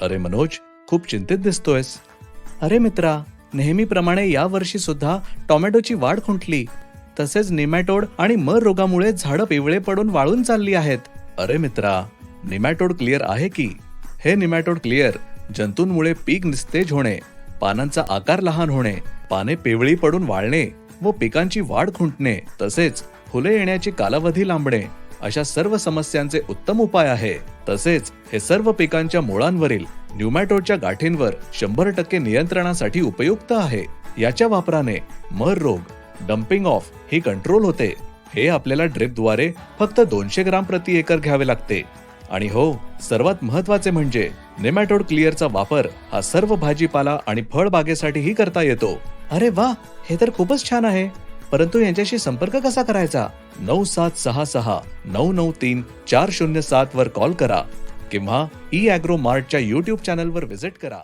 अरे मनोज खूप चिंतित दिसतोयस. अरे मित्रा नेहमीप्रमाणे यावर्षी सुद्धा टोमॅटोची वाढ खुंटली. तसेच निमॅटोड आणि मर रोगामुळे झाडं पिवळे पडून वाळून चालली आहेत. अरे मित्रा निमॅटोड क्लिअर आहे की? हे निमॅटोड क्लिअर जंतूंमुळे पीक निस्तेज होणे पानांचा आकार लहान होणे पाने पिवळी पडून वाळणे व पिकांची वाढ खुंटणे तसेच फुले येण्याची कालावधी लांबणे अशा सर्व समस्यांचे उत्तम उपाय आहे. तसेच हे सर्व पिकांच्या मुळांवरील न्युमॅटोडच्या गाठींवर शंभर टक्के नियंत्रणासाठी उपयुक्त आहे. याच्या वापराने मर रोग डम्पिंग ऑफ ही कंट्रोल होते. हे आपल्याला ड्रिपद्वारे फक्त दोनशे ग्राम प्रति एकर घ्यावे लागते. आणि हो सर्वात महत्त्वाचे म्हणजे नेमॅटोड क्लिअरचा वापर हा सर्व भाजीपाला आणि फळबागेसाठीही करता येतो. अरे वा हे तर खूपच छान आहे. परंतु यांच्याशी संपर्क कसा करायचा? नऊ सात सहा सहा नऊ नऊ तीन चार शून्य सात वर कॉल करा. किंवा ई अॅग्रो मार्टच्या युट्यूब चॅनलवर व्हिजिट करा.